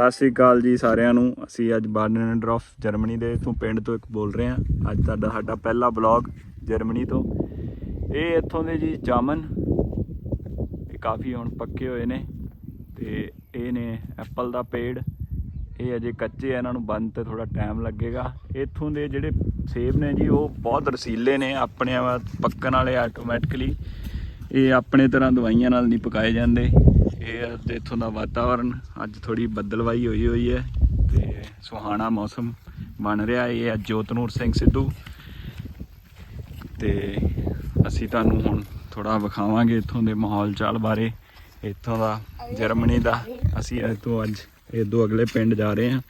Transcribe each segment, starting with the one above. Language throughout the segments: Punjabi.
ਸਤਿ ਸ੍ਰੀ ਅਕਾਲ ਜੀ ਸਾਰਿਆਂ ਨੂੰ। ਅਸੀਂ ਅੱਜ ਬਾਰਨਡਰਫ ਜਰਮਨੀ ਦੇ ਤੋਂ ਪਿੰਡ ਤੋਂ ਇੱਕ ਬੋਲ ਰਹੇ ਹਾਂ। ਅੱਜ ਤੁਹਾਡਾ ਸਾਡਾ ਪਹਿਲਾ ਬਲੌਗ ਜਰਮਨੀ ਤੋਂ। ਇਹ ਇੱਥੋਂ ਦੇ ਜੀ ਜਾਮਨ ਇਹ ਕਾਫੀ ਹੁਣ ਪੱਕੇ ਹੋਏ ਨੇ ਤੇ ਇਹ ਨੇ ਐਪਲ ਦਾ ਪੇੜ। ਇਹ ਅਜੇ ਕੱਚੇ ਆ, ਇਹਨਾਂ ਨੂੰ ਬੰਦ ਤੇ ਥੋੜਾ ਟਾਈਮ ਲੱਗੇਗਾ। ਇੱਥੋਂ ਦੇ ਜਿਹੜੇ ਸੇਬ ਨੇ ਜੀ, ਉਹ ਬਹੁਤ ਰਸੀਲੇ ਨੇ, ਆਪਣੇ ਪੱਕਣ ਵਾਲੇ ਆਟੋਮੈਟਿਕਲੀ ਇਹ ਆਪਣੇ ਤਰ੍ਹਾਂ ਦਵਾਈਆਂ ਨਾਲ ਨਹੀਂ ਪਕਾਏ ਜਾਂਦੇ। ਇਹ ਅੱਜ ਇੱਥੋਂ ਦਾ ਵਾਤਾਵਰਨ ਅੱਜ ਥੋੜੀ ਬੱਦਲਵਾਈ ਹੋਈ ਹੋਈ ਹੈ ਤੇ ਸੁਹਾਣਾ ਮੌਸਮ ਬਣ ਰਿਹਾ ਹੈ। ਇਹ ਅੱਜ ਜੋਤਨੂਰ ਸਿੰਘ ਸਿੱਧੂ। ਤੇ ਅਸੀਂ ਤੁਹਾਨੂੰ ਹੁਣ ਥੋੜਾ ਵਿਖਾਵਾਂਗੇ ਇੱਥੋਂ ਦੇ ਮਾਹੌਲ ਚਾਲ ਬਾਰੇ। ਇੱਥੋਂ ਦਾ ਜਰਮਨੀ ਦਾ। ਅਸੀਂ ਇਹ ਤੋਂ ਅੱਜ ਇਹ ਦੋ ਅਗਲੇ ਪਿੰਡ ਜਾ ਰਹੇ ਹਾਂ।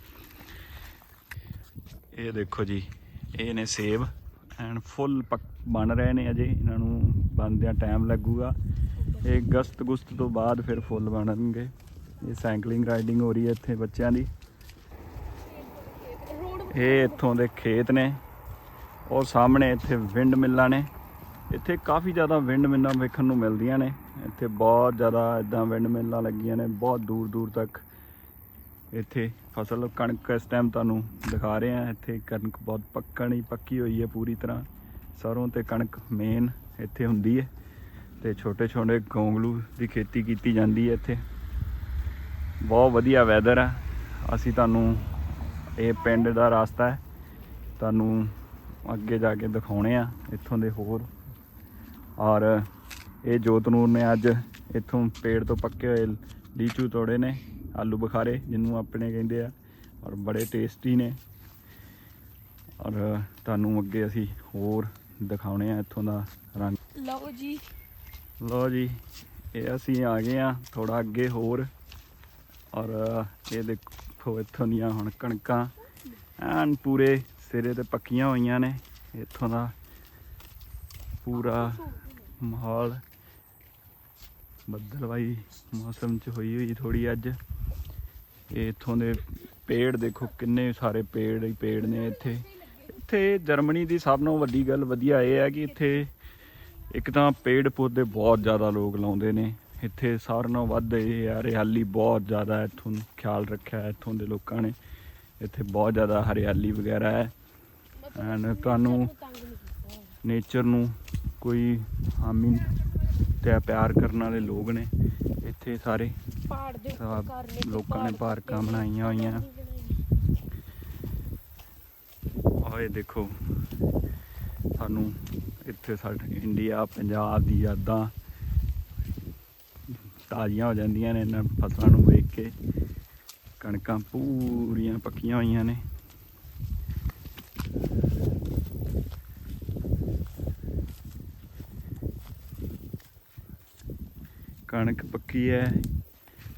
ਇਹ ਦੇਖੋ ਜੀ, ਇਹ ਨੇ ਸੇਬ। ਐਂਡ ਫੁੱਲ ਬਣ ਰਹੇ ਨੇ ਅਜੇ। ਇਹਨਾਂ ਨੂੰ ਬਣਦਿਆਂ ਟਾਈਮ ਲੱਗੂਗਾ। ਇਹ ਅਗਸਤ ਗੁਸਤ ਤੋਂ ਬਾਅਦ ਫਿਰ ਫੁੱਲ ਬਣਨਗੇ। ਇਹ ਸਾਈਕਲਿੰਗ, ਰਾਈਡਿੰਗ ਹੋ ਰਹੀ ਹੈ ਇੱਥੇ ਬੱਚਿਆਂ ਦੀ। ਇਹ ਇੱਥੋਂ ਦੇ ਖੇਤ ਨੇ। ਉਹ ਸਾਹਮਣੇ ਇੱਥੇ ਵਿੰਡ ਮਿੱਲਾਂ ਨੇ। ਇੱਥੇ ਕਾਫੀ ਜ਼ਿਆਦਾ ਵਿੰਡ ਮਿੱਲਾਂ ਵੇਖਣ ਨੂੰ ਮਿਲਦੀਆਂ ਨੇ। ਇੱਥੇ ਬਹੁਤ ਜ਼ਿਆਦਾ ਇਦਾਂ ਵਿੰਡ ਮਿੱਲਾਂ ਲੱਗੀਆਂ ਨੇ। ਬਹੁਤ ਦੂਰ ਦੂਰ ਤੱਕ ਇੱਥੇ ਫਸਲ ਕਣਕ ਇਸ ਟਾਈਮ ਤੁਹਾਨੂੰ ਦਿਖਾ ਰਹੇ ਆ ਇੱਥੇ ਕਣਕ ਬਹੁਤ ਪੱਕਣੀ ਪੱਕੀ ਹੋਈ ਹੈ ਪੂਰੀ ਤਰ੍ਹਾਂ। ਸਰੋਂ ਤੇ ਕਣਕ ਮੇਨ ਇੱਥੇ ਹੁੰਦੀ ਹੈ। ਤੇ ਛੋਟੇ ਛੋਟੇ ਗੋਂਗਲੂ ਦੀ ਖੇਤੀ ਕੀਤੀ ਜਾਂਦੀ ਹੈ ਇੱਥੇ। ਬਹੁਤ ਵਧੀਆ ਵੈਦਰ ਹੈ ਅਸੀਂ ਤੁਹਾਨੂੰ ਇਹ ਪਿੰਡ ਦਾ ਰਸਤਾ ਹੈ। ਤੁਹਾਨੂੰ ਅੱਗੇ ਜਾ ਕੇ ਦਿਖਾਉਣੇ ਆ, ਇੱਥੋਂ ਦੇ ਹੋਰ। ਔਰ ਇਹ ਜੋਤਨੂਰ ਨੇ ਅੱਜ ਇੱਥੋਂ ਪੇੜ ਤੋਂ ਪੱਕੇ ਹੋਏ ਲੀਚੂ ਤੋੜੇ ਨੇ, ਆਲੂ ਬੁਖਾਰੇ, ਜਿਹਨੂੰ ਆਪਣੇ ਕਹਿੰਦੇ ਆ, ਔਰ ਬੜੇ ਟੇਸਟੀ ਨੇ। ਔਰ ਤੁਹਾਨੂੰ ਅੱਗੇ ਅਸੀਂ ਹੋਰ ਦਿਖਾਉਣੇ ਆ ਇੱਥੋਂ ਦਾ ਰੰਗ। ਲਓ ਜੀ ਲੋ ਜੀ, ਇਹ ਅਸੀਂ ਆ ਗਏ ਆ ਥੋੜਾ ਅੱਗੇ ਹੋਰ। ਔਰ ਇਹ ਦੇਖੋ, ਇੱਥੋਂ ਦੀਆਂ ਹੁਣ ਕਣਕਾਂ ਐਨ ਪੂਰੇ ਸਿਰੇ ਤੇ ਪੱਕੀਆਂ ਹੋਈਆਂ ਨੇ। ਇੱਥੋਂ ਦਾ ਪੂਰਾ ਮਾਹੌਲ ਬੱਦਲਵਾਈ ਮੌਸਮ ਚ ਹੋਈ ਹੋਈ ਥੋੜੀ ਅੱਜ। ਇਹ ਇੱਥੋਂ ਦੇ ਪੇੜ ਦੇਖੋ, ਕਿੰਨੇ ਸਾਰੇ ਪੇੜ ਹੀ ਪੇੜ ਨੇ ਇੱਥੇ। ਇੱਥੇ ਜਰਮਨੀ ਦੀ ਸਭ ਨਾਲੋਂ ਵੱਡੀ ਗੱਲ ਵਧੀਆ ਇਹ ਹੈ ਕਿ ਇੱਥੇ ਇੱਕ ਤਾਂ ਪੇੜ ਪੌਦੇ ਬਹੁਤ ਜ਼ਿਆਦਾ ਲੋਕ ਲਾਉਂਦੇ ਨੇ। ਇੱਥੇ ਸਾਰਿਆਂ ਨਾਲੋਂ ਵੱਧ ਇਹ ਆ ਹਰਿਆਲੀ ਬਹੁਤ ਜ਼ਿਆਦਾ ਹੈ ਇੱਥੋਂ ਖਿਆਲ ਰੱਖਿਆ ਹੈ ਇੱਥੋਂ ਦੇ ਲੋਕਾਂ ਨੇ। ਇੱਥੇ ਬਹੁਤ ਜ਼ਿਆਦਾ ਹਰਿਆਲੀ ਵਗੈਰਾ ਹੈ। ਐਂਡ ਤੁਹਾਨੂੰ ਨੇਚਰ ਨੂੰ ਕੋਈ ਹਾਮੀ ਤੇ ਪਿਆਰ ਕਰਨ ਵਾਲੇ ਲੋਕ ਨੇ ਇੱਥੇ ਸਾਰੇ। ਪਹਾੜ ਦੇ ਲੋਕਾਂ ਨੇ ਪਾਰਕਾਂ ਬਣਾਈਆਂ ਹੋਈਆਂ। ਇਹ ਦੇਖੋ। ਸਾਨੂੰ ਇੱਥੇ ਸਾਡੇ ਇੰਡੀਆ, ਪੰਜਾਬ ਦੀ ਯਾਦਾਂ ਤਾਜ਼ੀਆਂ ਹੋ ਜਾਂਦੀਆਂ ਨੇ, ਇਹਨਾਂ ਫਸਲਾਂ ਨੂੰ ਵੇਖ ਕੇ ਕਣਕਾਂ ਪੂਰੀਆਂ ਪੱਕੀਆਂ ਹੋਈਆਂ ਨੇ। ਕਣਕ ਪੱਕੀ ਹੈ।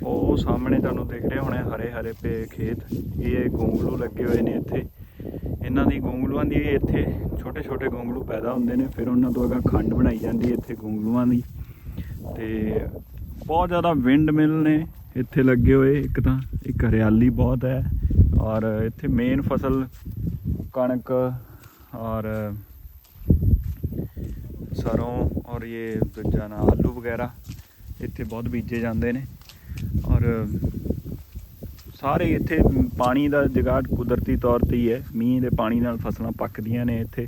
ਉਹ ਸਾਹਮਣੇ ਤੁਹਾਨੂੰ ਦਿਖ ਰਹੇ ਹੋਣੇ ਹਰੇ ਹਰੇ ਪੇ ਖੇਤ। ਇਹ ਗੋਂਗਲੂ ਲੱਗੇ ਹੋਏ ਨੇ ਇੱਥੇ। ਇਹਨਾਂ ਦੀ ਗੋਂਗਲੂਆਂ ਦੀ ਇੱਥੇ ਛੋਟੇ ਛੋਟੇ ਗੋਂਗਲੂ ਪੈਦਾ ਹੁੰਦੇ ਨੇ, ਫਿਰ ਉਹਨਾਂ ਤੋਂ ਅਗਾ ਖੰਡ ਬਣਾਈ ਜਾਂਦੀ ਹੈ ਇੱਥੇ ਗੋਂਗਲੂਆਂ ਦੀ। ਤੇ ਬਹੁਤ ਜ਼ਿਆਦਾ ਵਿੰਡ ਮਿਲ ਨੇ ਇੱਥੇ ਲੱਗੇ ਹੋਏ, ਇੱਕ ਤਾਂ ਇੱਕ ਹਰਿਆਲੀ ਬਹੁਤ ਹੈ ਔਰ ਇੱਥੇ ਮੇਨ ਫਸਲ ਕਣਕ ਔਰ ਸਰੋਂ ਔਰ ਇਹ ਦੂਜਾ ਨਾ ਆਲੂ ਵਗੈਰਾ ਇੱਥੇ ਬਹੁਤ ਬੀਜੇ ਜਾਂਦੇ ਨੇ ਔਰ ਸਾਰੇ ਇੱਥੇ ਪਾਣੀ ਦਾ ਜਗਾੜ ਕੁਦਰਤੀ ਤੌਰ ਤੇ ਹੀ ਹੈ। ਮੀਂਹ ਦੇ ਪਾਣੀ ਨਾਲ ਫਸਲਾਂ ਪੱਕਦੀਆਂ ਨੇ ਇੱਥੇ।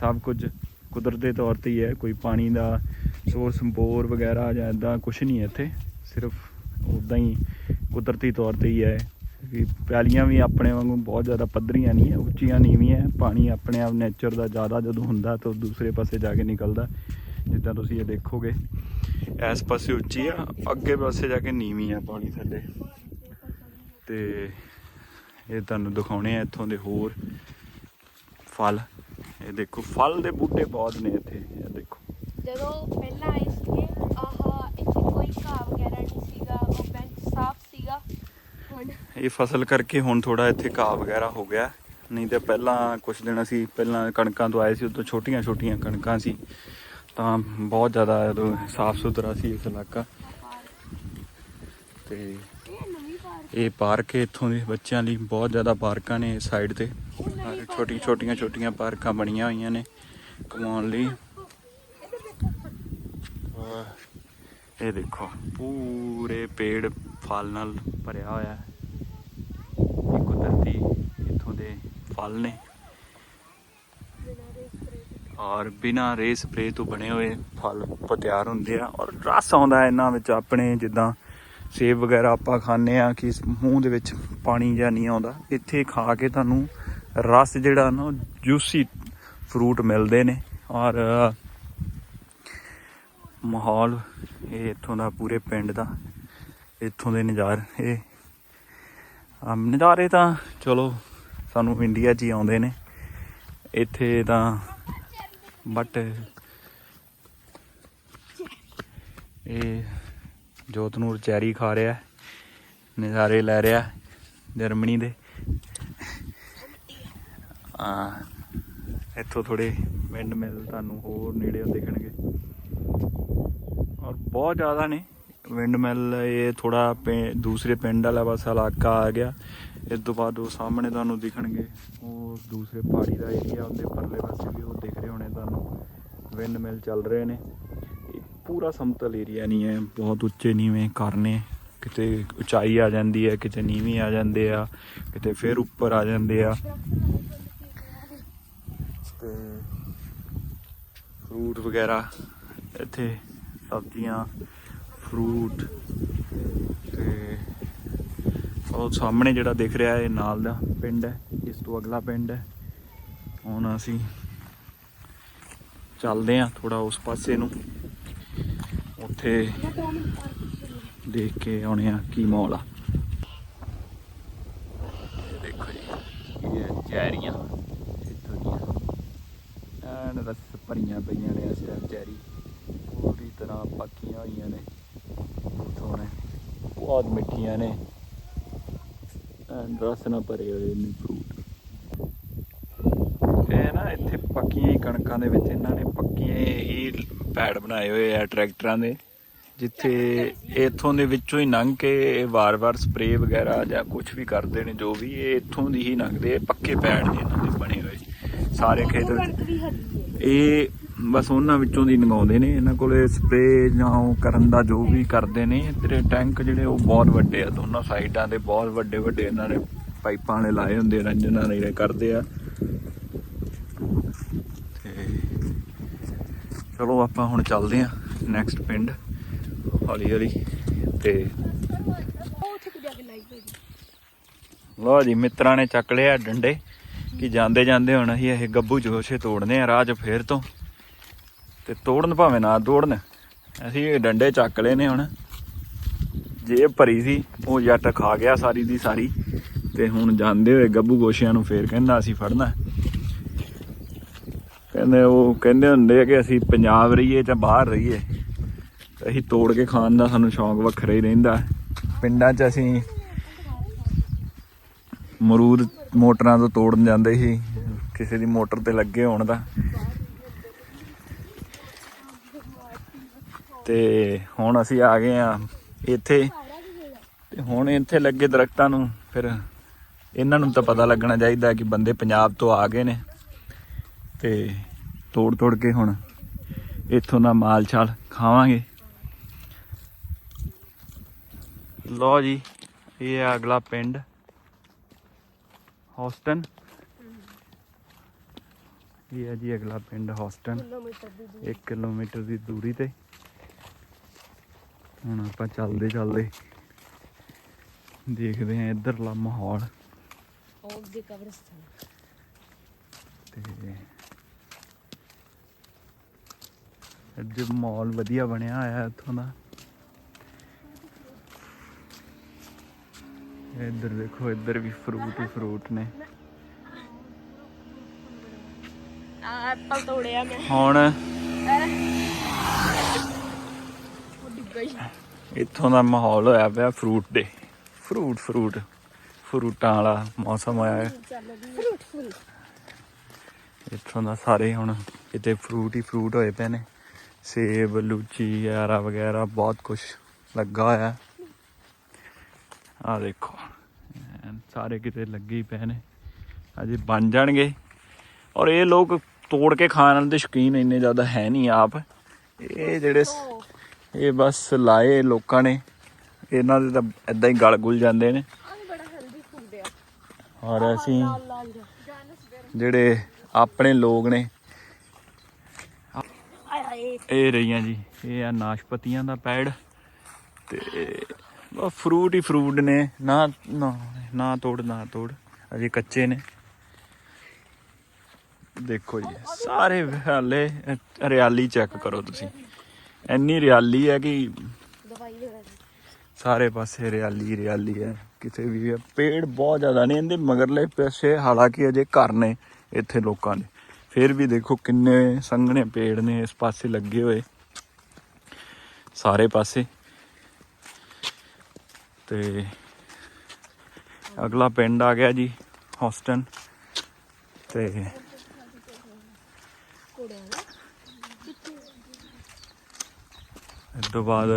ਸਭ ਕੁਝ ਕੁਦਰਤੀ ਤੌਰ ਤੇ ਹੀ ਹੈ। ਕੋਈ ਪਾਣੀ ਦਾ ਸੋਰਸ ਬੋਰ ਵਗੈਰਾ ਜਾਂ ਇਦਾਂ ਕੁਝ ਨਹੀਂ ਹੈ ਇੱਥੇ। ਸਿਰਫ ਉਦਾਂ ਹੀ ਕੁਦਰਤੀ ਤੌਰ ਤੇ ਹੀ ਹੈ। ਕਿ ਪੈਲੀਆਂ ਵੀ ਆਪਣੇ ਵਾਂਗੂ ਬਹੁਤ ਜ਼ਿਆਦਾ ਪੱਧਰੀਆਂ ਨਹੀਂ ਹੈ। ਉੱਚੀਆਂ ਨੀਵੀਆਂ ਹੈ। ਪਾਣੀ ਆਪਣੇ ਆਪ ਨੇਚਰ ਦਾ ਜ਼ਿਆਦਾ ਜਦੋਂ ਹੁੰਦਾ ਤਾਂ ਦੂਸਰੇ ਪਾਸੇ ਜਾ ਕੇ ਨਿਕਲਦਾ। ਜਿੱਦਾਂ ਤੁਸੀਂ ਇਹ ਦੇਖੋਗੇ, ਇਸ ਪਾਸੇ ਉੱਚੀ ਆ, ਅੱਗੇ ਪਾਸੇ ਜਾ ਕੇ ਨੀਵੀਂ ਆ ਪਾਣੀ ਥੱਲੇ। ਤੇ ਇਹ ਤੁਹਾਨੂੰ ਦਿਖਾਉਣੇ ਆ ਇੱਥੋਂ ਦੇ ਹੋਰ ਫਲ। ਇਹ ਦੇਖੋ ਫਲ ਦੇ ਬੂਟੇ ਬਹੁਤ ਨੇ ਇੱਥੇ ਇਹ ਦੇਖੋ। ਜਦੋਂ ਪਹਿਲਾਂ ਆਏ ਸੀਗੇ ਆਹ ਇੱਥੇ ਕੋਈ ਘਾਹ ਵਗੈਰਾ ਨਹੀਂ ਸੀਗਾ ਉਹ ਬੈਂਚ ਸਾਫ਼ ਸੀਗਾ। ਹੁਣ ਇਹ ਫਸਲ ਕਰਕੇ ਹੁਣ ਥੋੜਾ ਇੱਥੇ ਘਾਹ ਵਗੈਰਾ ਹੋ ਗਿਆ। ਨਹੀਂ ਤੇ ਪਹਿਲਾਂ ਕੁਝ ਦਿਨ ਅਸੀਂ ਪਹਿਲਾਂ ਕਣਕਾਂ ਤੋਂ ਆਏ ਸੀ ਉਦੋਂ ਛੋਟੀਆਂ ਛੋਟੀਆਂ ਕਣਕਾਂ ਸੀ। ਤਾਂ ਬਹੁਤ ਜ਼ਿਆਦਾ ਸਾਫ਼ ਸੁਥਰਾ ਸੀ ਇਸ ਇਲਾਕਾ। ਤੇ ਇਹ ਪਾਰਕ ਹੈ, ਇੱਥੋਂ ਦੇ ਬੱਚਿਆਂ ਲਈ ਬਹੁਤ ਜ਼ਿਆਦਾ ਪਾਰਕਾਂ ਨੇ ਸਾਈਡ ਤੇ। ਛੋਟੀਆਂ ਛੋਟੀਆਂ ਛੋਟੀਆਂ ਪਾਰਕਾਂ ਬਣੀਆਂ ਹੋਈਆਂ ਨੇ ਘੁਮਾਉਣ ਲਈ। ਇਹ ਦੇਖੋ, ਪੂਰੇ ਪੇੜ ਫਲ ਨਾਲ ਭਰਿਆ ਹੋਇਆ ਹੈ। ਇਹ ਕੁਦਰਤੀ ਇੱਥੋਂ ਦੇ ਫਲ ਨੇ। ਔਰ ਬਿਨਾ ਰੇ ਸਪਰੇ ਤੋਂ ਬਣੇ ਹੋਏ ਫਲ ਤਿਆਰ ਹੁੰਦੇ ਆ ਔਰ ਰਸ ਆਉਂਦਾ ਇਹਨਾਂ ਵਿੱਚ ਆਪਣੇ, ਜਿੱਦਾਂ ਸੇਬ ਵਗੈਰਾ ਆਪਾਂ ਖਾਂਦੇ ਆ ਕਿ ਮੂੰਹ ਦੇ ਵਿੱਚ ਪਾਣੀ ਜਾਂ ਨਹੀਂ ਆਉਂਦਾ। ਇੱਥੇ ਖਾ ਕੇ ਤੁਹਾਨੂੰ ਰਸ ਜਿਹੜਾ ਨਾ ਜੂਸੀ ਫਰੂਟ ਮਿਲਦੇ ਨੇ। ਔਰ, ਮਾਹੌਲ ਇਹ ਇੱਥੋਂ ਦਾ ਪੂਰੇ ਪਿੰਡ ਦਾ, ਇੱਥੋਂ ਦੇ ਨਜ਼ਾਰੇ ਇਹ। ਨਜ਼ਾਰੇ ਤਾਂ ਚਲੋ ਸਾਨੂੰ ਇੰਡੀਆ 'ਚ ਹੀ ਆਉਂਦੇ ਨੇ। ਇੱਥੇ ਤਾਂ ਬਟ ਇਹ ਜੋਤ ਜੋਤਨੂਰ ਚੈਰੀ ਖਾ ਰਿਹਾ ਨਜ਼ਾਰੇ ਲੈ ਰਿਹਾ, ਜਰਮਨੀ ਦੇ। ਆ ਇੱਥੋਂ ਥੋੜੇ ਵਿੰਡ ਮਿਲ ਤੁਹਾਨੂੰ ਹੋਰ ਨੇੜੇ ਦਿਖਣਗੇ। ਔਰ ਬਹੁਤ ਜ਼ਿਆਦਾ ਨੇ। ਵਿੰਡ ਮਿਲ ਇਹ ਥੋੜਾ ਦੂਸਰੇ ਪਿੰਡ ਵਾਲਾ ਬਸ ਇਲਾਕਾ ਆ ਗਿਆ। ਇਸ ਤੋਂ ਬਾਅਦ ਉਹ ਸਾਹਮਣੇ ਤੁਹਾਨੂੰ ਦਿਖਣਗੇ। ਉਹ ਦੂਸਰੇ ਪਹਾੜੀ ਦਾ ਏਰੀਆ ਉਹਦੇ ਪਰਲੇ ਪਾਸੇ ਵੀ ਉਹ ਦਿਖ ਰਹੇ ਹੋਣੇ ਤੁਹਾਨੂੰ। ਵਿੰਡ ਮਿਲ ਚੱਲ ਰਹੇ ਨੇ। ਪੂਰਾ ਸਮਤਲ ਏਰੀਆ ਨਹੀਂ ਹੈ, ਬਹੁਤ ਉੱਚੇ ਨੀਵੇਂ ਘਰ ਕਿਤੇ ਉਚਾਈ ਆ ਜਾਂਦੀ ਹੈ, ਕਿਤੇ ਨੀਵੀਂ ਆ ਜਾਂਦੇ ਆ, ਕਿਤੇ ਫਿਰ ਉੱਪਰ ਆ ਜਾਂਦੇ ਆ। ਤੇ ਫਰੂਟ ਵਗੈਰਾ, ਇੱਥੇ ਸਬਜ਼ੀਆਂ ਫਰੂਟ ਤੇ ਉਹ ਸਾਹਮਣੇ ਜਿਹੜਾ ਦਿਖ ਰਿਹਾ ਹੈ ਨਾਲ ਦਾ ਪਿੰਡ ਹੈ ਇਸ ਤੋਂ ਅਗਲਾ ਪਿੰਡ ਹੈ। ਹੁਣ ਅਸੀਂ ਚੱਲਦੇ ਹਾਂ ਥੋੜਾ ਉਸ ਪਾਸੇ ਨੂੰ। ਉੱਥੇ ਦੇਖ ਕੇ ਆਉਣੇ ਆ ਕੀ ਮਾਹੌਲ ਆ। ਦੇਖੋ ਜੀ, ਇਹ ਚੈਰੀਆਂ। ਇੱਥੋਂ ਦੀਆਂ। ਐਨ ਰਸ ਭਰੀਆਂ ਪਈਆਂ ਨੇ ਇਸ ਟਾਈਮ ਚੈਰੀ। ਪੂਰੀ ਤਰ੍ਹਾਂ ਪੱਕੀਆਂ ਹੋਈਆਂ ਨੇ। ਇੱਥੋਂ ਨੇ ਬਹੁਤ ਮਿੱਠੀਆਂ ਨੇ। ਐਨ ਰਸ ਨਾਲ ਭਰੇ ਹੋਏ ਨੇ ਫਰੂਟ ਇਹ ਨਾ ਇੱਥੇ ਪੱਕੀਆਂ ਹੀ ਕਣਕਾਂ ਦੇ ਵਿੱਚ ਇਹਨਾਂ ਨੇ ਪੱਕੀਆਂ ਪੈੜ ਬਣਾਏ ਹੋਏ ਆ ਟਰੈਕਟਰਾਂ ਦੇ ਜਿੱਥੇ ਇੱਥੋਂ ਦੇ ਵਿੱਚੋਂ ਹੀ ਲੰਘ ਕੇ ਇਹ ਵਾਰ-ਵਾਰ ਸਪਰੇਅ ਵਗੈਰਾ ਜਾਂ ਕੁਝ ਵੀ ਕਰਦੇ ਨੇ ਜੋ ਵੀ ਇਹ ਇੱਥੋਂ ਦੀ ਹੀ ਲੰਘਦੇ ਪੱਕੇ ਪੈੜ ਨੇ ਇਹਨਾਂ ਦੇ ਬਣੇ ਹੋਏ। ਸਾਰੇ ਖੇਤ ਇਹ ਬਸ ਉਹਨਾਂ ਵਿੱਚੋਂ ਦੀ ਲੰਘਾਉਂਦੇ ਨੇ ਇਹਨਾਂ ਕੋਲੇ ਸਪਰੇ ਜਾਂ ਉਹ ਕਰਨ ਦਾ ਜੋ ਵੀ ਕਰਦੇ ਨੇ ਤੇਰੇ ਟੈਂਕ ਜਿਹੜੇ ਉਹ ਬਹੁਤ ਵੱਡੇ ਆ ਦੋਨੋਂ ਸਾਈਡਾਂ ਦੇ ਬਹੁਤ ਵੱਡੇ ਵੱਡੇ ਇਹਨਾਂ ਨੇ ਪਾਈਪਾਂ ਵਾਲੇ ਲਾਏ ਹੁੰਦੇ ਰੰਜਨਾਂ ਨੇ ਕਰਦੇ ਆ ਤੇ ਚਲੋ ਆਪਾਂ ਹੁਣ ਚੱਲਦੇ ਆ ਨੈਕਸਟ ਪਿੰਡ, ਹੌਲੀ ਹੌਲੀ ਤੇ ਲੋ ਜੀ, ਮਿੱਤਰਾਂ ਨੇ ਚੱਕ ਲਿਆ ਡੰਡੇ ਕਿ ਜਾਂਦੇ ਜਾਂਦੇ ਹੁਣ ਅਸੀਂ ਇਹ ਗੱਬੂ ਜੋਸ਼ੇ ਤੋੜਨੇ ਆ ਰਾਹ 'ਚ ਫੇਰ ਤੋਂ। ਤੇ ਤੋੜਨ ਭਾਵੇਂ ਨਾ ਤੋੜਨ, ਅਸੀਂ ਇਹ ਡੰਡੇ ਚੱਕ ਲਏ ਨੇ ਹੁਣ। ਜੇ ਭਰੀ ਸੀ, ਉਹ ਜੱਟ ਖਾ ਗਿਆ ਸਾਰੀ ਦੀ ਸਾਰੀ। ਤੇ ਹੁਣ ਜਾਂਦੇ ਹੋਏ ਗੱਬੂ ਗੋਸ਼ਿਆਂ ਨੂੰ ਫੇਰ ਕਹਿੰਦਾ ਅਸੀਂ ਫੜਨਾ। ਕਹਿੰਦੇ ਉਹ ਕਹਿੰਦੇ ਹੁੰਦੇ ਆ ਕਿ ਅਸੀਂ ਪੰਜਾਬ ਰਹੀਏ ਜਾਂ ਬਾਹਰ ਰਹੀਏ ਅਸੀਂ ਤੋੜ ਕੇ ਖਾਣ ਦਾ ਸਾਨੂੰ ਸ਼ੌਂਕ ਵੱਖਰਾ ਹੀ ਰਹਿੰਦਾ। ਪਿੰਡਾਂ 'ਚ ਅਸੀਂ ਮਰੂਦ ਮੋਟਰਾਂ ਤੋਂ ਤੋੜਨ ਜਾਂਦੇ ਸੀ, ਕਿਸੇ ਦੀ ਮੋਟਰ ਤੇ ਲੱਗੇ ਹੋਣ ਦਾ। ਤੇ ਹੁਣ ਅਸੀਂ ਆ ਗਏ ਆ ਇੱਥੇ, ਤੇ ਹੁਣ ਇੱਥੇ ਲੱਗੇ ਦਰਖਤਾਂ ਨੂੰ, ਫਿਰ ਇਹਨਾਂ ਨੂੰ ਤਾਂ ਪਤਾ ਲੱਗਣਾ ਚਾਹੀਦਾ ਕਿ ਬੰਦੇ ਪੰਜਾਬ ਤੋਂ ਆ ਗਏ ਨੇ। ਤੇ ਤੋੜ ਤੋੜ ਕੇ ਹੁਣ ਇੱਥੋਂ ਦਾ ਮਾਲ ਛਾਲ ਖਾਵਾਂਗੇ। ਲੋ ਜੀ ਇਹ ਹੈ ਅਗਲਾ ਪਿੰਡ ਹੌਸਟਨ। ਇਹ ਹੈ ਜੀ ਅਗਲਾ ਪਿੰਡ ਹੌਸਟਨ। ਕਿਲੋਮੀਟਰ ਦੀ ਦੂਰੀ 1 ਕਿਲੋਮੀਟਰ ਦੀ ਦੂਰੀ ਤੇ। ਹੁਣ ਆਪਾਂ ਚੱਲਦੇ ਚੱਲਦੇ ਦੇਖਦੇ ਹਾਂ ਇਧਰਲਾ ਮਾਹੌਲ। ਉਹ ਅੱਗੇ ਕਬਰਸਤਾਨ। ਤੇ ਅੱਜ ਮਾਹੌਲ ਵਧੀਆ ਬਣਿਆ ਹੋਇਆ ਇੱਥੋਂ ਦਾ। ਇੱਧਰ ਦੇਖੋ ਇੱਧਰ ਵੀ ਫਰੂਟ ਹੀ ਫਰੂਟ ਨੇ। ਆ ਐਪਲ ਤੋੜਿਆ ਮੈਂ। ਹੁਣ ਇੱਥੋਂ ਦਾ ਮਾਹੌਲ ਹੋਇਆ ਪਿਆ ਫਰੂਟ ਦੇ। ਫਰੂਟ ਫਰੂਟ ਫਰੂਟਾਂ ਵਾਲਾ ਮੌਸਮ ਹੋਇਆ ਹੈ। ਇੱਥੋਂ ਦਾ ਸਾਰੇ ਹੁਣ ਕਿਤੇ ਫਰੂਟ ਹੀ ਫਰੂਟ ਹੋਏ ਪਏ ਨੇ। ਸੇਬ ਲੂਚੀ ਆਰਾ ਵਗੈਰਾ ਬਹੁਤ ਕੁਝ ਲੱਗਾ ਹੋਇਆ। ਆ ਦੇਖੋ ਸਾਰੇ ਕਿਤੇ ਲੱਗੇ ਹੀ ਪਏ ਨੇ। ਅਜੇ ਬਣ ਜਾਣਗੇ। ਔਰ ਇਹ ਲੋਕ ਤੋੜ ਕੇ ਖਾਣ ਦੇ ਸ਼ੌਕੀਨ ਇੰਨੇ ਜ਼ਿਆਦਾ ਹੈ ਨਹੀਂ ਆਪ। ਇਹ ਜਿਹੜੇ ਇਹ ਬਸ ਲਾਏ ਲੋਕਾਂ ਨੇ। ਇਹਨਾਂ ਦੇ ਤਾਂ ਇਦਾਂ ਹੀ ਗਲ ਗੁਲ ਜਾਂਦੇ ਨੇ। ਔਰ ਅਸੀਂ ਜਿਹੜੇ ਆਪਣੇ ਲੋਕ ਨੇ ਆਏ ਇਹ ਰਹੀਆਂ ਜੀ, ਇਹ ਆ ਨਾਸ਼ਪਤੀਆਂ ਦਾ ਪੈੜ ਤੇ ਉਹ ਫਰੂਟ ਹੀ ਫਰੂਟ ਨੇ, ਨਾ ਨਾ ਨਾ ਤੋੜ ਨਾ ਤੋੜ, ਅਜੇ ਕੱਚੇ ਨੇ। ਦੇਖੋ ਜੀ, ਸਾਰੇ ਹਾਲੇ ਹਰਿਆਲੀ ਚੈੱਕ ਕਰੋ ਤੁਸੀਂ। ਇੰਨੀ ਹਰਿਆਲੀ ਹੈ ਕਿ ਸਾਰੇ ਪਾਸੇ ਹਰਿਆਲੀ ਹਰਿਆਲੀ ਹੈ। ਕਿਤੇ ਵੀ ਹੈ, ਪੇੜ ਬਹੁਤ ਜ਼ਿਆਦਾ ਨੇ, ਇਹਦੇ ਮਗਰਲੇ ਪਾਸੇ ਹਾਲਾਂਕਿ ਅਜੇ ਘਰ ਨੇ ਇੱਥੇ ਲੋਕਾਂ ਦੇ। ਫਿਰ ਵੀ ਦੇਖੋ ਕਿੰਨੇ ਸੰਘਣੇ ਪੇੜ ਨੇ ਇਸ ਪਾਸੇ ਲੱਗੇ ਹੋਏ। ਸਾਰੇ ਪਾਸੇ। ਤੇ ਅਗਲਾ ਪਿੰਡ ਆ ਗਿਆ ਜੀ, ਹੌਸਟਨ। ਤੇ ਕੋੜਿਆਂ ਤੋਂ ਬਾਅਦ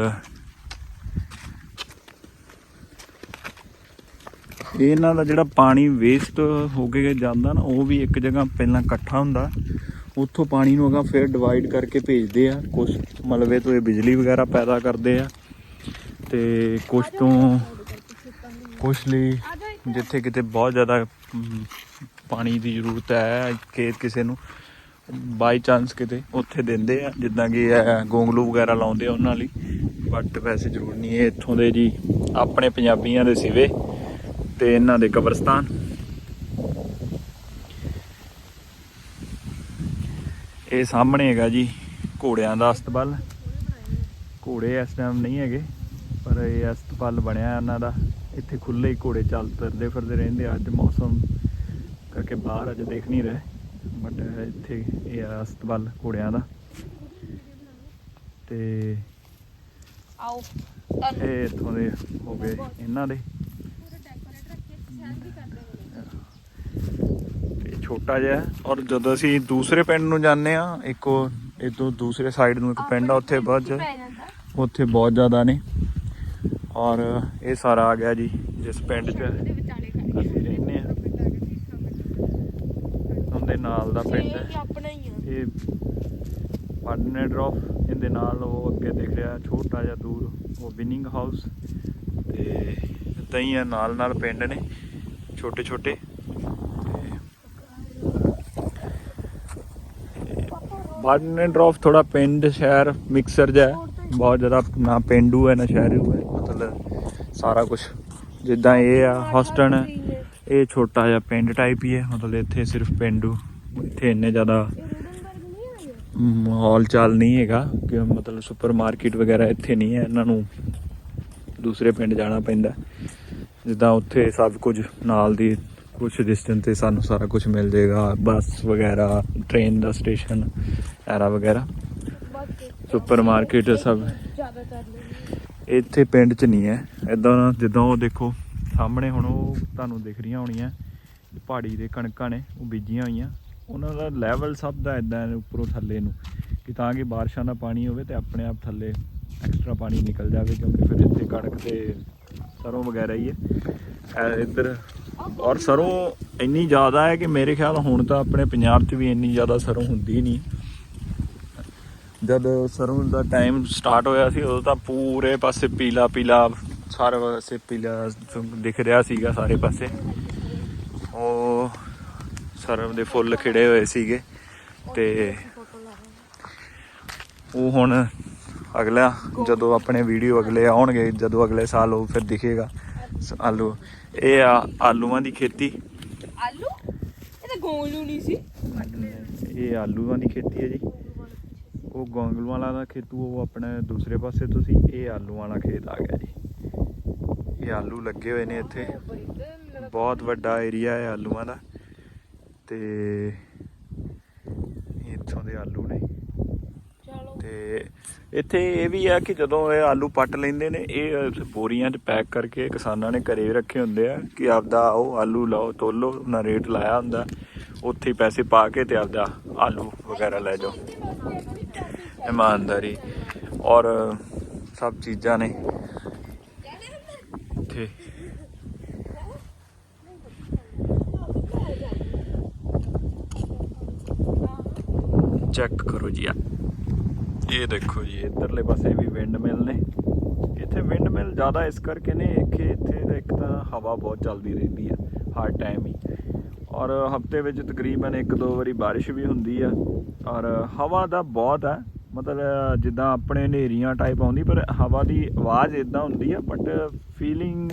ਇਹਨਾਂ ਦਾ ਜਿਹੜਾ ਪਾਣੀ ਵੇਸਟ ਹੋ ਕੇ ਜਾਂਦਾ ਨਾ, ਉਹ ਵੀ ਇੱਕ ਜਗ੍ਹਾ ਪਹਿਲਾਂ ਇਕੱਠਾ ਹੁੰਦਾ। ਉੱਥੋਂ ਪਾਣੀ ਨੂੰ ਅਗਾ ਫਿਰ ਡਿਵਾਈਡ ਕਰਕੇ ਭੇਜਦੇ ਆ। ਕੁਝ ਮਲਵੇ ਤੋਂ ਇਹ ਬਿਜਲੀ ਵਗੈਰਾ ਪੈਦਾ ਕਰਦੇ ਆ। ਤੇ ਕੁਝ ਤੋਂ ਕੁਝ ਲਈ ਜਿੱਥੇ ਕਿਤੇ ਬਹੁਤ ਜ਼ਿਆਦਾ ਪਾਣੀ ਦੀ ਜ਼ਰੂਰਤ ਹੈ ਖੇਤ ਕਿਸੇ ਨੂੰ ਬਾਈ ਚਾਂਸ ਕਿਤੇ ਉੱਥੇ ਦਿੰਦੇ ਆ। ਜਿੱਦਾਂ ਕਿ ਇਹ ਗੋਂਗਲੂ ਵਗੈਰਾ ਲਾਉਂਦੇ ਆ ਉਹਨਾਂ ਲਈ। ਬਟ ਵੈਸੇ ਜ਼ਰੂਰ ਨਹੀਂ, ਇਹ ਇੱਥੋਂ ਦੇ ਜੀ, ਆਪਣੇ ਪੰਜਾਬੀਆਂ ਦੇ ਸਿਵੇ। ਤੇ ਇਹਨਾਂ ਦੇ ਕਬਰਸਤਾਨ। ਇਹ ਸਾਹਮਣੇ ਹੈਗਾ ਜੀ ਘੋੜਿਆਂ ਦਾ ਅਸਤਬਲ। ਘੋੜੇ ਇਸ ਟਾਈਮ ਨਹੀਂ ਹੈਗੇ ਪਰ ਇਹ ਅਸਤਬਲ ਬਣਿਆ ਉਹਨਾਂ ਦਾ। ਇੱਥੇ ਖੁੱਲੇ ਹੀ ਘੋੜੇ ਚੱਲ ਤੁਰਦੇ ਫਿਰਦੇ ਰਹਿੰਦੇ। ਅੱਜ ਮੌਸਮ ਕਰਕੇ ਬਾਹਰ ਅੱਜ ਦੇਖ ਨਹੀਂ ਰਹੇ ਬਟ ਇੱਥੇ ਇਹ ਅਸਤਬਲ ਘੋੜਿਆਂ ਦਾ। ਤੇ ਆਓ। ਇਹ ਇੱਥੋਂ ਦੇ ਹੋ ਗਏ ਇਹਨਾਂ ਦੇ। ਇਹ ਛੋਟਾ ਜਿਹਾ ਔਰ ਜਦੋਂ ਅਸੀਂ ਦੂਸਰੇ ਪਿੰਡ ਨੂੰ ਜਾਂਦੇ ਆ ਇੱਕ ਤੋਂ ਦੂਸਰੇ ਸਾਈਡ ਨੂੰ ਇੱਕ ਪਿੰਡ ਆ ਉੱਥੇ ਬਹੁਤ ਉੱਥੇ ਬਹੁਤ ਜ਼ਿਆਦਾ ਨੇ। ਔਰ ਇਹ ਸਾਰਾ ਆ ਗਿਆ ਜੀ ਜਿਸ ਪਿੰਡ 'ਚ ਅਸੀਂ ਰਹਿੰਦੇ ਆ ਉਹਦੇ ਨਾਲ ਦਾ ਪਿੰਡ ਹੈ। ਇਹ ਪਾਰਟਨਰ ਡ੍ਰੌਪ ਇਹਦੇ ਨਾਲ ਉਹ ਅੱਗੇ ਦਿਖ ਰਿਹਾ ਛੋਟਾ ਜਿਹਾ ਦੂਰ ਉਹ ਵਿਨਿੰਗ ਹਾਊਸ ਤੇ ਹੀ ਆ ਨਾਲ ਨਾਲ ਪਿੰਡ ਨੇ। ਛੋਟੇ ਛੋਟੇ ਪਾਰਟਨਰ ਡ੍ਰੌਪ ਥੋੜਾ ਪਿੰਡ, ਸ਼ਹਿਰ ਮਿਕਸਰ ਜਿਹਾ ਬਹੁਤ ਜ਼ਿਆਦਾ ਨਾ ਪਿੰਡੂ ਹੈ, ਨਾ ਸ਼ਹਿਰੂ ਹੈ। ਮਤਲਬ ਸਾਰਾ ਕੁਝ ਜਿੱਦਾਂ ਇਹ ਆ ਹੌਸਟਨ ਇਹ ਛੋਟਾ ਜਿਹਾ ਪਿੰਡ ਟਾਈਪ ਹੀ ਹੈ। ਮਤਲਬ ਇੱਥੇ ਸਿਰਫ ਪਿੰਡੂ। ਇੱਥੇ ਇੰਨੇ ਜ਼ਿਆਦਾ ਮਾਹੌਲ ਚਾਲ ਨਹੀਂ ਹੈਗਾ ਕਿ ਮਤਲਬ ਸੁਪਰਮਾਰਕਟ ਵਗੈਰਾ ਇੱਥੇ ਨਹੀਂ ਹੈ। ਇਹਨਾਂ ਨੂੰ ਦੂਸਰੇ ਪਿੰਡ ਜਾਣਾ ਪੈਂਦਾ। ਜਿੱਦਾਂ ਉੱਥੇ ਸਭ ਕੁਝ ਨਾਲ ਦੀ ਕੁਝ ਡਿਸਟੈਂਸ ਤੇ ਸਾਨੂੰ ਸਾਰਾ ਕੁਝ ਮਿਲ ਜਾਏਗਾ ਬੱਸ ਵਗੈਰਾ ਟ੍ਰੇਨ ਦਾ ਸਟੇਸ਼ਨ ਐਰਾ ਵਗੈਰਾ ਸੁਪਰਮਾਰਕਟ ਸਭ। ਇੱਥੇ ਪਿੰਡ 'ਚ ਨਹੀਂ ਹੈ। ਇਦਾਂ ਜਿੱਦਾਂ ਉਹ ਦੇਖੋ, ਸਾਹਮਣੇ ਹੁਣ ਉਹ ਤੁਹਾਨੂੰ ਦਿਖ ਰਹੀਆਂ ਹੋਣੀਆਂ, ਪਹਾੜੀ ਦੇ ਕਣਕਾਂ ਨੇ, ਉਹ ਬੀਜੀਆਂ ਹੋਈਆਂ। ਉਹਨਾਂ ਦਾ ਲੈਵਲ ਸਭ ਦਾ ਇਦਾਂ ਉੱਪਰੋਂ ਥੱਲੇ ਨੂੰ, ਕਿ ਤਾਂ ਕਿ ਬਾਰਿਸ਼ਾਂ ਦਾ ਪਾਣੀ ਹੋਵੇ ਤੇ ਆਪਣੇ ਆਪ ਥੱਲੇ ਐਕਸਟਰਾ ਪਾਣੀ ਨਿਕਲ ਜਾਵੇ, ਕਿਉਂਕਿ ਫਿਰ ਇੱਥੇ ਕਣਕ ਤੇ ਸਰੋਂ ਵਗੈਰਾ ਹੀ ਹੈ। ਇੱਧਰ, ਔਰ ਸਰੋਂ ਇੰਨੀ ਜ਼ਿਆਦਾ ਹੈ ਕਿ ਮੇਰੇ ਖਿਆਲ ਹੁਣ ਤਾਂ ਆਪਣੇ ਪੰਜਾਬ 'ਚ ਵੀ ਇੰਨੀ ਜ਼ਿਆਦਾ ਸਰੋਂ ਹੁੰਦੀ ਨਹੀਂ। ਜਦ ਸਰੋਂ ਦਾ ਟਾਈਮ ਸਟਾਰਟ ਹੋਇਆ ਸੀ, ਉਦੋਂ ਤਾਂ ਪੂਰੇ ਪਾਸੇ ਪੀਲਾ ਪੀਲਾ ਸਾਰੇ ਪਾਸੇ ਪੀਲਾ ਦਿਖ ਰਿਹਾ ਸੀਗਾ ਸਾਰੇ ਪਾਸੇ। ਉਹ ਸਰੋਂ ਦੇ ਫੁੱਲ ਖਿੜੇ ਹੋਏ ਸੀਗੇ ਤੇ ਉਹ ਹੁਣ ਅਗਲਾ ਜਦੋਂ ਆਪਣੇ ਵੀਡੀਓ ਅਗਲੇ ਆਉਣਗੇ ਜਦੋਂ ਅਗਲੇ ਸਾਲ ਉਹ ਫਿਰ ਦਿਖੇਗਾ। ਆਲੂ। ਇਹ ਆ ਆਲੂਆਂ ਦੀ ਖੇਤੀ। ਆਲੂ? ਇਹ ਤਾਂ ਗੋਲੂ ਨਹੀਂ ਸੀ। ਇਹ ਆਲੂਆਂ ਦੀ ਖੇਤੀ ਹੈ ਜੀ। ਉਹ ਗੋਂਗਲੂ ਵਾਲਾ ਦਾ ਖੇਤੂ ਉਹ ਆਪਣੇ ਦੂਸਰੇ ਪਾਸੇ ਤੋਂ ਸੀ। ਇਹ ਆਲੂ ਵਾਲਾ ਖੇਤ ਆ ਗਿਆ ਜੀ। ਇਹ ਆਲੂ ਲੱਗੇ ਹੋਏ ਨੇ ਇੱਥੇ। ਬਹੁਤ ਵੱਡਾ ਏਰੀਆ ਹੈ ਆਲੂਆਂ ਦਾ। ਤੇ ਇੱਥੋਂ ਦੇ ਆਲੂ ਨੇ। ਤੇ ਇੱਥੇ ਇਹ ਵੀ ਆ ਕਿ ਜਦੋਂ ਇਹ ਆਲੂ ਪੱਟ ਲੈਂਦੇ ਨੇ, ਇਹ ਬੋਰੀਆਂ 'ਚ ਪੈਕ ਕਰਕੇ ਕਿਸਾਨਾਂ ਨੇ ਘਰੇ ਰੱਖੇ ਹੁੰਦੇ ਆ ਕਿ ਆਪਦਾ ਉਹ ਆਲੂ ਲਾਓ, ਤੋਲੋ, ਉਹਨਾਂ ਰੇਟ ਲਾਇਆ ਹੁੰਦਾ। ਉੱਥੇ ਪੈਸੇ ਪਾ ਕੇ ਤੇ ਆਪਦਾ ਆਲੂ ਵਗੈਰਾ ਲੈ ਜਾਓ। ਇਮਾਨਦਾਰੀ। ਔਰ ਸਭ ਚੀਜ਼ਾਂ ਨੇ। ਇੱਥੇ। ਚੈੱਕ ਕਰੋ ਜੀ ਆ। ਇਹ ਦੇਖੋ ਜੀ, ਇਧਰਲੇ ਪਾਸੇ ਵੀ ਵਿੰਡ ਮਿਲ ਨੇ। ਇੱਥੇ ਵਿੰਡ ਮਿਲ ਜ਼ਿਆਦਾ ਇਸ ਕਰਕੇ ਨੇ ਕਿ ਇੱਥੇ ਇੱਕ ਤਾਂ ਹਵਾ ਬਹੁਤ ਚੱਲਦੀ ਰਹਿੰਦੀ ਆ, ਹਰ ਟਾਈਮ ਹੀ। ਔਰ ਹਫ਼ਤੇ ਵਿੱਚ ਤਕਰੀਬਨ ਇੱਕ ਦੋ ਵਾਰੀ ਬਾਰਿਸ਼ ਵੀ ਹੁੰਦੀ ਆ। ਔਰ ਹਵਾ ਦਾ ਬਹੁਤ ਆ, ਮਤਲਬ ਜਿੱਦਾਂ ਆਪਣੇ ਹਨੇਰੀਆਂ ਟਾਈਪ ਆਉਂਦੀ, ਪਰ ਹਵਾ ਦੀ ਆਵਾਜ਼ ਇਦਾਂ ਹੁੰਦੀ ਆ ਬਟ ਫੀਲਿੰਗ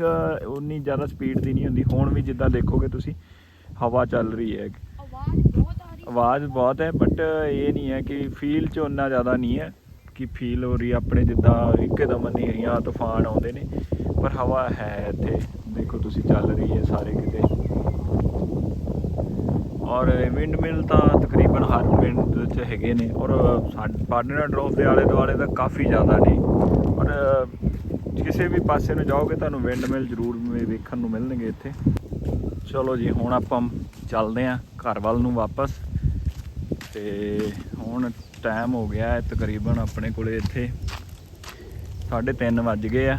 ਉਨੀ ਜ਼ਿਆਦਾ ਸਪੀਡ ਦੀ ਨਹੀਂ ਹੁੰਦੀ। ਹੁਣ ਵੀ ਜਿੱਦਾਂ ਦੇਖੋਗੇ ਤੁਸੀਂ, ਹਵਾ ਚੱਲ ਰਹੀ ਹੈ। ਆਵਾਜ਼ ਆਵਾਜ਼ ਬਹੁਤ ਹੈ ਬਟ ਇਹ ਨਹੀਂ ਹੈ ਕਿ ਫੀਲ ਚ ਉਨਾ ਜ਼ਿਆਦਾ ਨਹੀਂ ਹੈ ਕਿ ਫੀਲ ਹੋ ਰਹੀ ਆਪਣੇ ਜਿੱਦਾਂ ਇੱਕਦਮ ਹਨੇਰੀਆਂ, ਤੂਫਾਨ ਆਉਂਦੇ ਨੇ, ਪਰ ਹਵਾ ਹੈ ਇੱਥੇ। ਦੇਖੋ ਤੁਸੀਂ ਚੱਲ ਰਹੀ ਹੈ ਸਾਰੇ ਕਿਤੇ। ਔਰ ਵਿੰਡ ਮਿਲ ਤਾਂ ਤਕਰੀਬਨ ਹਰ ਪਿੰਡ ਵਿੱਚ ਹੈਗੇ ਨੇ, ਔਰ ਸਾਡੇ ਪਾਰਟਨਰ ਡਰੋਪ ਦੇ ਆਲੇ ਦੁਆਲੇ ਤਾਂ ਕਾਫੀ ਜ਼ਿਆਦਾ ਨੇ। ਔਰ ਕਿਸੇ ਵੀ ਪਾਸੇ ਨੂੰ ਜਾਓਗੇ ਤੁਹਾਨੂੰ ਵਿੰਡ ਮਿਲ ਜ਼ਰੂਰ ਮੇ- ਵੇਖਣ ਨੂੰ ਮਿਲਣਗੇ ਇੱਥੇ। ਚਲੋ ਜੀ, ਹੁਣ ਆਪਾਂ ਚੱਲਦੇ ਆਂ ਘਰ ਵੱਲ ਨੂੰ ਵਾਪਸ। ਤੇ ਹੁਣ ਟਾਈਮ ਹੋ ਗਿਆ ਹੈ ਤਕਰੀਬਨ ਆਪਣੇ ਕੋਲੇ ਇੱਥੇ। 3:30 ਵੱਜ ਗਏ ਆ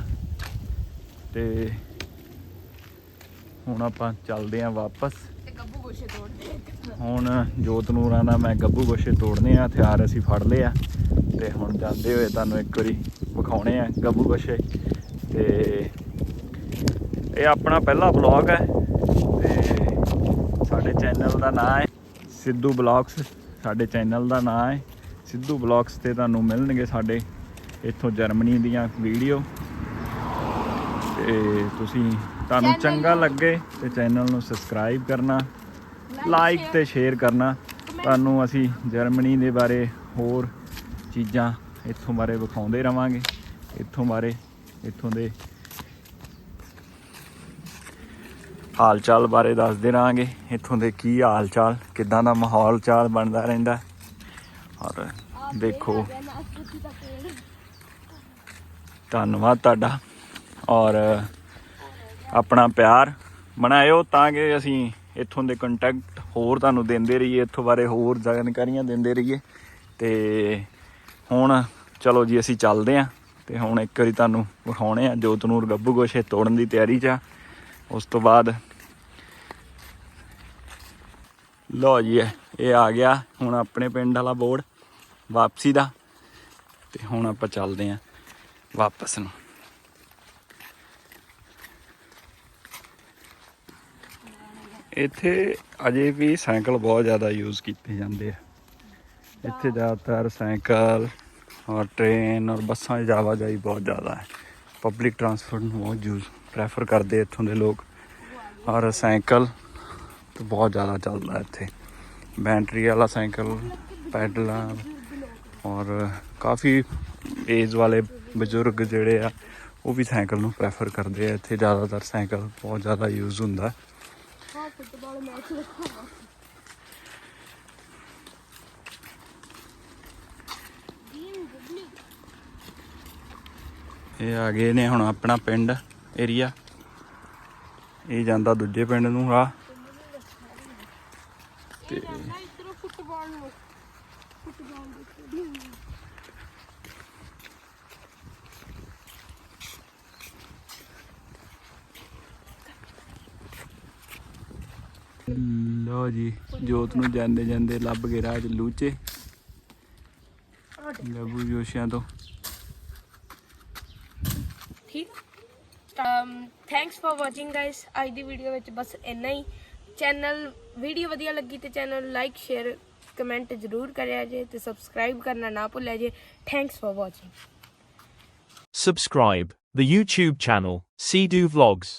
ਤੇ ਹੁਣ ਆਪਾਂ ਚੱਲਦੇ ਆਂ ਵਾਪਸ। ਗੱਬੂ ਗੋਸ਼ੇ ਹੁਣ ਜੋਤ ਨੂਰਾਂ ਦਾ ਮੈਂ ਗੱਬੂ ਗੋਸ਼ੇ ਤੋੜਨੇ ਆ ਹਥਿਆਰ ਅਸੀਂ ਫੜ ਲਏ ਆ ਤੇ ਹੁਣ ਜਾਂਦੇ ਹੋਏ ਤੁਹਾਨੂੰ ਇੱਕ ਵਾਰੀ ਵਿਖਾਉਣੇ ਆ ਗੱਬੂ ਗੋਸ਼ੇ। ਤੇ ਇਹ ਆਪਣਾ ਪਹਿਲਾ ਬਲੌਗ ਹੈ ਤੇ ਸਾਡੇ ਚੈਨਲ ਦਾ ਨਾਮ ਹੈ ਸਿੱਧੂ ਬਲੌਗਸ। ਸਾਡੇ ਚੈਨਲ ਦਾ ਨਾਮ ਹੈ। ਸਿੱਧੂ ਬਲੌਗਸ ਤੇ ਤੁਹਾਨੂੰ ਮਿਲਣਗੇ ਸਾਡੇ ਇੱਥੋਂ ਜਰਮਨੀ ਦੀਆਂ ਵੀਡੀਓ। ਤੇ ਤੁਸੀਂ ਤੁਹਾਨੂੰ ਚੰਗਾ ਲੱਗੇ ਤੇ ਚੈਨਲ ਨੂੰ ਸਬਸਕ੍ਰਾਈਬ ਕਰਨਾ ਲਾਈਕ ਤੇ ਸ਼ੇਅਰ ਕਰਨਾ। ਤੁਹਾਨੂੰ ਅਸੀਂ ਜਰਮਨੀ ਦੇ ਬਾਰੇ ਹੋਰ ਚੀਜ਼ਾਂ ਇੱਥੋਂ ਬਾਰੇ ਵਿਖਾਉਂਦੇ ਰਵਾਂਗੇ। ਇੱਥੋਂ ਬਾਰੇ ਇੱਥੋਂ ਦੇ ਹਾਲ ਚਾਲ ਬਾਰੇ ਦੱਸਦੇ ਰਹਾਂਗੇ ਇੱਥੋਂ ਦੇ ਕੀ ਹਾਲ ਚਾਲ ਕਿਦਾਂ ਦਾ ਮਾਹੌਲ ਚਾਲ ਬਣਦਾ ਰਹਿੰਦਾ। ਔਰ ਦੇਖੋ, ਧੰਨਵਾਦ ਤੁਹਾਡਾ। ਔਰ ਆਪਣਾ ਪਿਆਰ ਬਣਾਇਓ ਤਾਂ ਕਿ ਅਸੀਂ ਇੱਥੋਂ ਦੇ ਕੰਟੈਕਟ ਹੋਰ ਤੁਹਾਨੂੰ ਦਿੰਦੇ ਰਹੀਏ, ਇੱਥੋਂ ਬਾਰੇ ਹੋਰ ਜਾਣਕਾਰੀਆਂ ਦਿੰਦੇ ਰਹੀਏ। ਤੇ ਹੁਣ ਚਲੋ ਜੀ, ਅਸੀਂ ਚੱਲਦੇ ਆਂ। ਤੇ ਹੁਣ ਇੱਕ ਵਾਰੀ ਤੁਹਾਨੂੰ ਵਿਖਾਉਣੇ ਆ। ਜੋਤਨੂਰ ਗੱਭੂ ਗੋਸ਼ੇ ਤੋੜਨ ਦੀ ਤਿਆਰੀ 'ਚ ਆ। ਉਸ ਤੋਂ ਬਾਅਦ ਲਓ ਜੀ, ਇਹ- ਇਹ ਆ ਗਿਆ ਹੁਣ ਆਪਣੇ ਪਿੰਡ ਵਾਲਾ ਬੋਰਡ, ਵਾਪਸੀ ਦਾ। ਤੇ ਹੁਣ ਆਪਾਂ ਚੱਲਦੇ ਆਂ ਵਾਪਸ ਨੂੰ। ਇੱਥੇ ਅਜੇ ਵੀ ਸਾਈਕਲ ਬਹੁਤ ਜ਼ਿਆਦਾ ਯੂਜ਼ ਕੀਤੇ ਜਾਂਦੇ ਆ। ਇੱਥੇ ਜ਼ਿਆਦਾਤਰ ਸਾਈਕਲ ਔਰ ਟ੍ਰੇਨ ਔਰ ਬੱਸਾਂ ਦੀ ਆਵਾਜਾਈ ਬਹੁਤ ਜ਼ਿਆਦਾ ਹੈ। ਪਬਲਿਕ ਟਰਾਂਸਪੋਰਟ ਨੂੰ ਬਹੁਤ ਯੂਜ਼ ਪ੍ਰੈਫਰ ਕਰਦੇ ਇੱਥੋਂ ਦੇ ਲੋਕ। ਔਰ ਸਾਈਕਲ ਤਾਂ ਬਹੁਤ ਜ਼ਿਆਦਾ ਚੱਲਦਾ ਇੱਥੇ। ਬੈਟਰੀ ਵਾਲਾ ਸਾਈਕਲ, ਪੈਡਲਾਂ ਔਰ ਕਾਫੀ ਏਜ ਵਾਲੇ ਬਜ਼ੁਰਗ ਜਿਹੜੇ ਆ, ਉਹ ਵੀ ਸਾਈਕਲ ਨੂੰ ਪ੍ਰੈਫਰ ਕਰਦੇ ਆ। ਇੱਥੇ ਜ਼ਿਆਦਾਤਰ ਸਾਈਕਲ ਬਹੁਤ ਜ਼ਿਆਦਾ ਯੂਜ਼ ਹੁੰਦਾ। ਇਹ ਆ ਗਏ ਨੇ ਹੁਣ ਆਪਣਾ ਪਿੰਡ। ਏਰੀਆ ਇਹ ਜਾਂਦਾ ਦੂਜੇ ਪਿੰਡ ਨੂੰ ਆ। ਤੇ ਇਧਰੋਂ ਫੁੱਟਬਾਲ ਨੂੰ ਫੁੱਟਬਾਲ ਦੇ ਸਟੇਡੀਅਮ ਲੋ ਜੀ, ਜੋਤ ਨੂੰ ਜਾਂਦੇ ਜਾਂਦੇ ਲੱਭ ਗਏ ਰਾਜ ਲੂਚੇ। ਗੱਬੂ ਜੋਸ਼ਿਆਂ ਤੋਂ। ਥੈਂਕਸ ਫॉर ਵਾਚਿੰਗ ਗਾਇਸ ਅੱਜ ਦੀ ਵੀਡੀਓ ਵਿੱਚ ਬਸ ਇੰਨਾ ਹੀ। ਚੈਨਲ ਵੀਡੀਓ ਵਧੀਆ ਲੱਗੀ ਤੇ ਚੈਨਲ ਲਾਈਕ ਸ਼ੇਅਰ ਕਮੈਂਟ ਜ਼ਰੂਰ ਕਰਿਆ ਜੇ ਤੇ ਸਬਸਕ੍ਰਾਈਬ ਕਰਨਾ ਨਾ ਭੁੱਲਿਆ ਜੇ। Thanks for watching Subscribe the YouTube channel, Sea Vlogs.